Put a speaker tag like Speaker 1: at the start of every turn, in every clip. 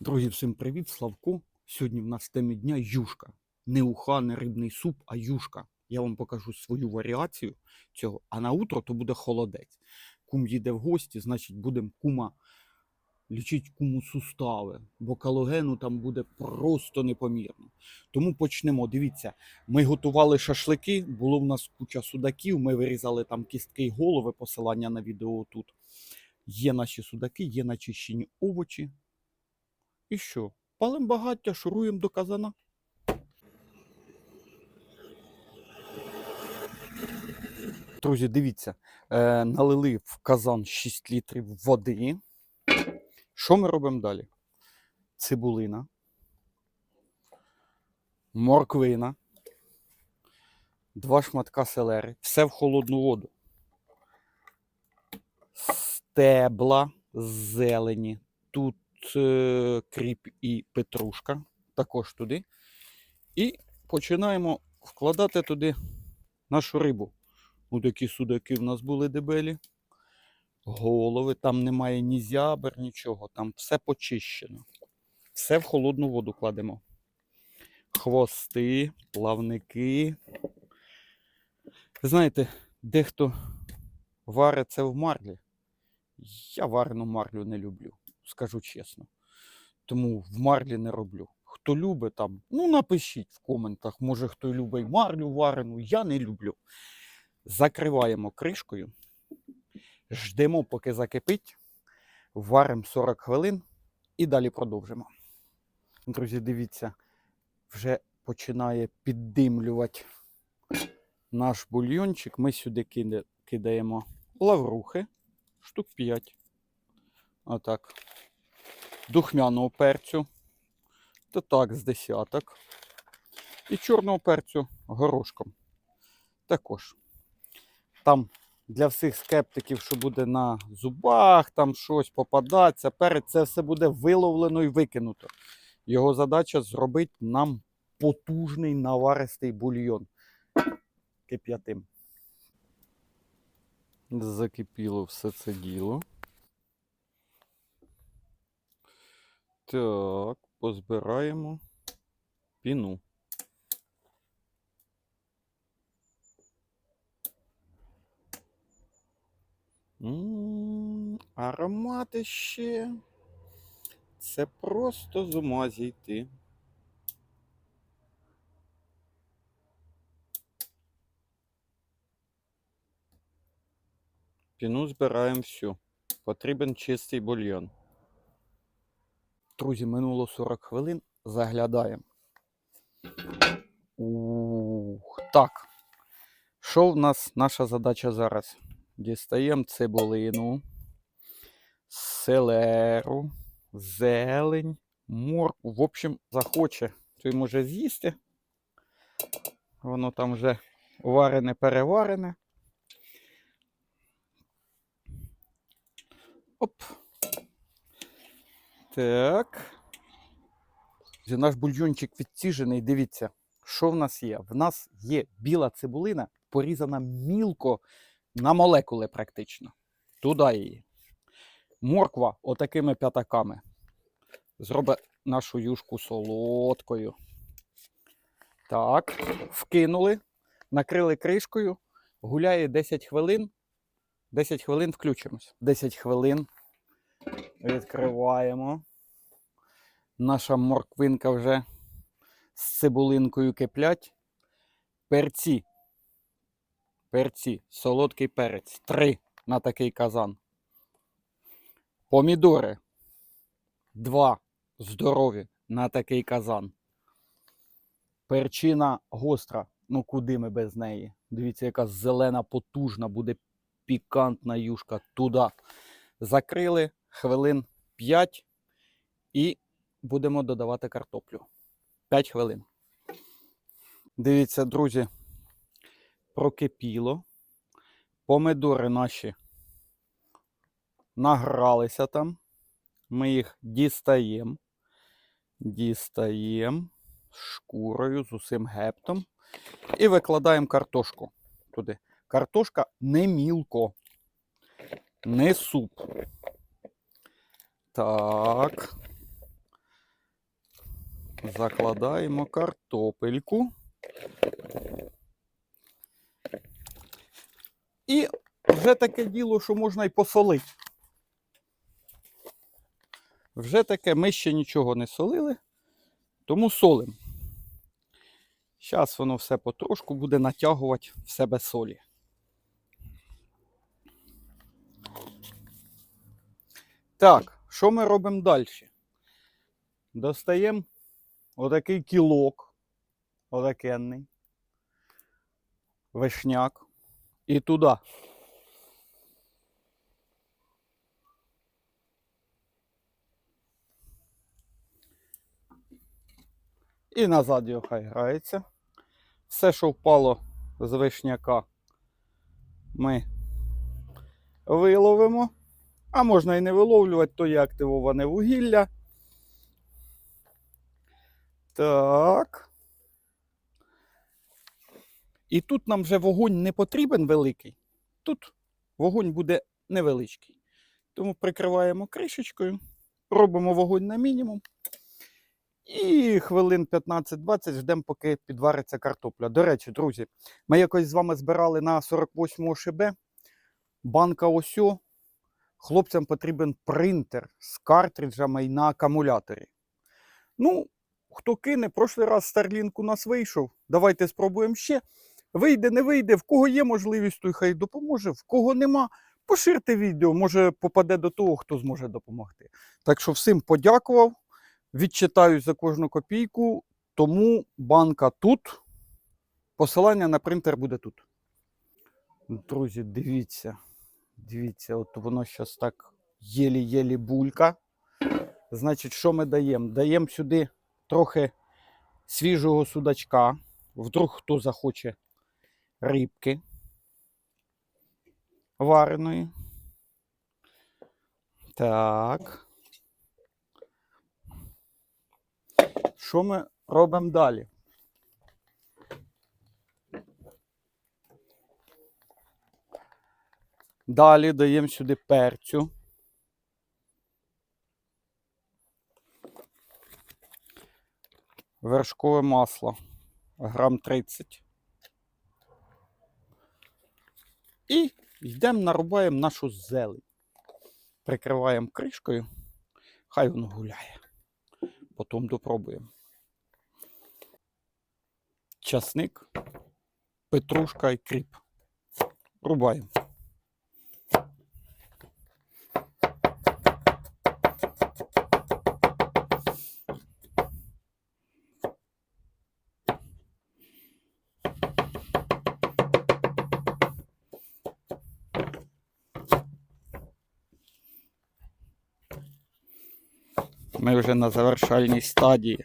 Speaker 1: Друзі, всім привіт, Славко. Сьогодні в нас темі дня юшка. Не уха, не рибний суп, а юшка. Я вам покажу свою варіацію цього, а на утро то буде холодець. Кум їде в гості, значить будемо кума лічити куму сустави, бо калогену там буде просто непомірно. Тому почнемо. Дивіться, ми готували шашлики, було в нас куча судаків, ми вирізали там кістки й голови, посилання на відео тут. Є наші судаки, є начищені овочі. І що? Палим багаття, шуруємо до казана. Друзі, дивіться, е, налили в казан 6 літрів води. Що ми робимо далі? Цибулина, морквина, два шматка селери. Все в холодну воду. Стебла зелені. Тут кріп і петрушка. Також туди. І починаємо вкладати туди нашу рибу. Ну, такі судаки в нас були дебелі. Голови, там немає ні зябер, нічого. Там все почищено. Все в холодну воду кладемо. Хвости, плавники. Знаєте, дехто варить це в марлі. Я варену марлю не люблю, скажу чесно. Тому в марлі не роблю. Хто любить там, ну напишіть в коментах. Може хто любить марлю варену, я не люблю. Закриваємо кришкою, ждемо, поки закипить, варимо 40 хвилин і далі продовжимо. Друзі, дивіться, вже починає піддимлювати наш бульйончик. Ми сюди кидаємо лаврухи, штук 5. Отак. Духмяного перцю. То так, з десяток. І чорного перцю горошком. Також. Там для всіх скептиків, що буде на зубах, там щось попадатися, перець це все буде виловлено і викинуто. Його задача зробити нам потужний наваристий бульйон. Кип'ятим. Закипіло все це діло. Так, позбираємо піну. М, Аромати ще. Це просто з ума зійти. Піну збираємо всю. Потрібен чистий бульйон. Друзі, минуло 40 хвилин. Заглядаємо. Ух, так. Що в нас наша задача зараз? Дістаємо цибулину, селеру, зелень, моркву. В общем, захоче, той може з'їсти. Воно там вже варене, переварене. Оп. Так. Наш бульйончик відціжений. Дивіться, що в нас є? В нас є біла цибулина, порізана мілко на молекули практично. Туди її. Морква отакими п'ятаками. Зробить нашу юшку солодкою. Так, вкинули, накрили кришкою, гуляє 10 хвилин. 10 хвилин включимось. 10 хвилин. Відкриваємо. Наша морквинка вже з цибулинкою киплять. Перці. Перці. Солодкий перець. Три на такий казан. Помідори. Два. Здорові на такий казан. Перчина гостра. Ну куди ми без неї? Дивіться, яка зелена, потужна, буде пікантна юшка. Туди. Закрили хвилин 5 і будемо додавати картоплю. 5 хвилин. Дивіться, друзі, прокипіло. Помидори наші награлися там. Ми їх дістаємо. Дістаємо шкурою, з усім гептом. І викладаємо картошку туди. Картошка не мілко, не суп. Так. закладаємо картопельку. І вже таке діло, що можна і посолити. Вже таке, ми ще нічого не солили, тому солимо. Зараз воно все потрошку буде натягувати в себе солі. Так, що ми робимо далі? Достаємо отакий кілок, отакенний, вишняк, і туди. І назад його хай грається. Все, що впало з вишняка, ми виловимо. А можна і не виловлювати, то є активоване вугілля. Так. І тут нам вже вогонь не потрібен великий. Тут вогонь буде невеличкий. Тому прикриваємо кришечкою, робимо вогонь на мінімум. І хвилин 15-20 ждемо, поки підвариться картопля. До речі, друзі, ми якось з вами збирали на 48 ШБ. Банка осьо. Хлопцям потрібен принтер з картриджами і на акумуляторі. Ну, хто кине, прошлий раз Starlink у нас вийшов. Давайте спробуємо ще. Вийде, не вийде, в кого є можливість, той хай допоможе, в кого нема. Поширте відео, може попаде до того, хто зможе допомогти. Так що всім подякував. Відчитаюсь за кожну копійку, тому банка тут. Посилання на принтер буде тут. Друзі, дивіться. Дивіться, от воно зараз так єлі-єлі булька. Значить, що ми даємо? Даємо сюди трохи свіжого судачка. Вдруг хто захоче рибки вареної. Так. Що ми робимо далі? Далі даємо сюди перцю. Вершкове масло. Грам 30. І йдемо нарубаємо нашу зелень. Прикриваємо кришкою. Хай воно гуляє. Потім допробуємо. Часник, петрушка і кріп. Рубаємо. Ми вже на завершальній стадії.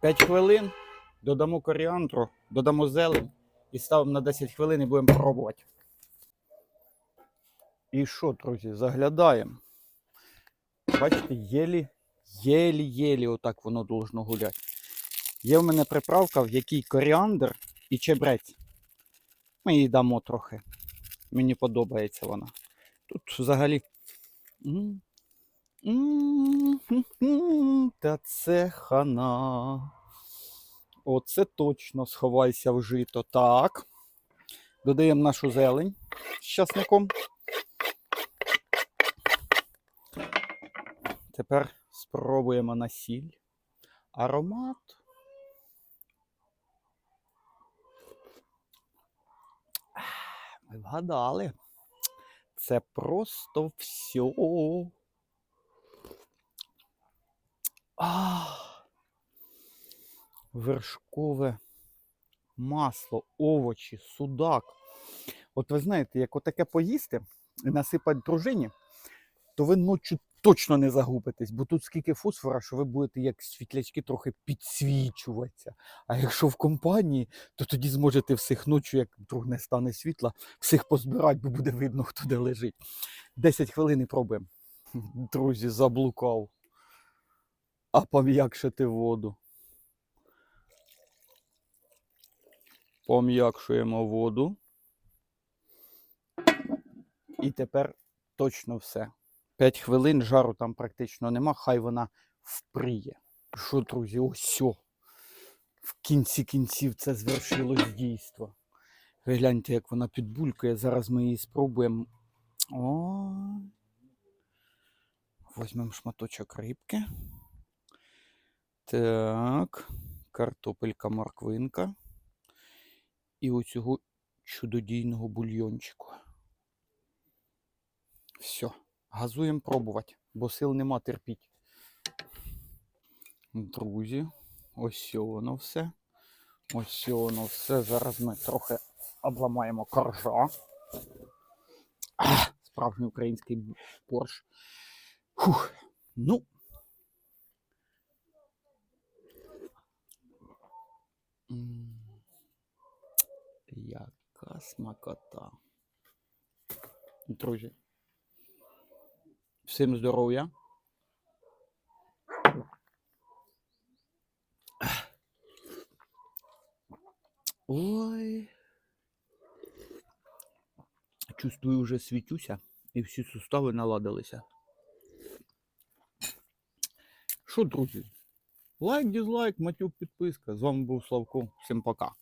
Speaker 1: П'ять хвилин, додамо коріандру, додамо зелень і ставимо на 10 хвилин і будемо пробувати. І що, друзі, заглядаємо. Бачите, єлі, єлі-єлі отак воно должно гуляти. Є в мене приправка, в якій коріандр і чебрець. Ми їй дамо трохи. Мені подобається вона. Тут взагалі. Та це хана. Оце точно сховайся в жито. Так. Додаємо нашу зелень з часником. Тепер спробуємо на сіль. Аромат. Ми вгадали. Це просто все. Ах. Вершкове масло, овочі, судак. От ви знаєте, як отаке поїсти і насипати дружині, то ви ночі точно не загубитесь, бо тут скільки фосфора, що ви будете як світлячки трохи підсвічуватися. А якщо в компанії, то тоді зможете всіх ночі, як вдруг не стане світла, всіх позбирати, бо буде видно, хто де лежить. 10 хвилин і пробуємо. Друзі, заблукав. а пом'якшити воду. Пом'якшуємо воду. І тепер точно все. 5 хвилин жару там практично нема, хай вона впріє. Що, друзі, ось. В кінці кінців це звершилось дійство. Ви гляньте, як вона підбулькає. Зараз ми її спробуємо. О. Візьмемо шматочок рибки. Так. Картопелька, морквинка. І оцього чудодійного бульйончику. Все. Газуємо пробувати, бо сил нема терпіть. Друзі, ось воно все. Ось воно все. Зараз ми трохи обламаємо коржа. Справжній український борщ. Фух. Ну. Яка смакота. Друзі. Всім здоров'я. Ой. Чувствую, вже світюся і всі сустави наладилися. Що, друзі? Лайк, дизлайк, матюк, підписка. З вами був Славко. Всім пока.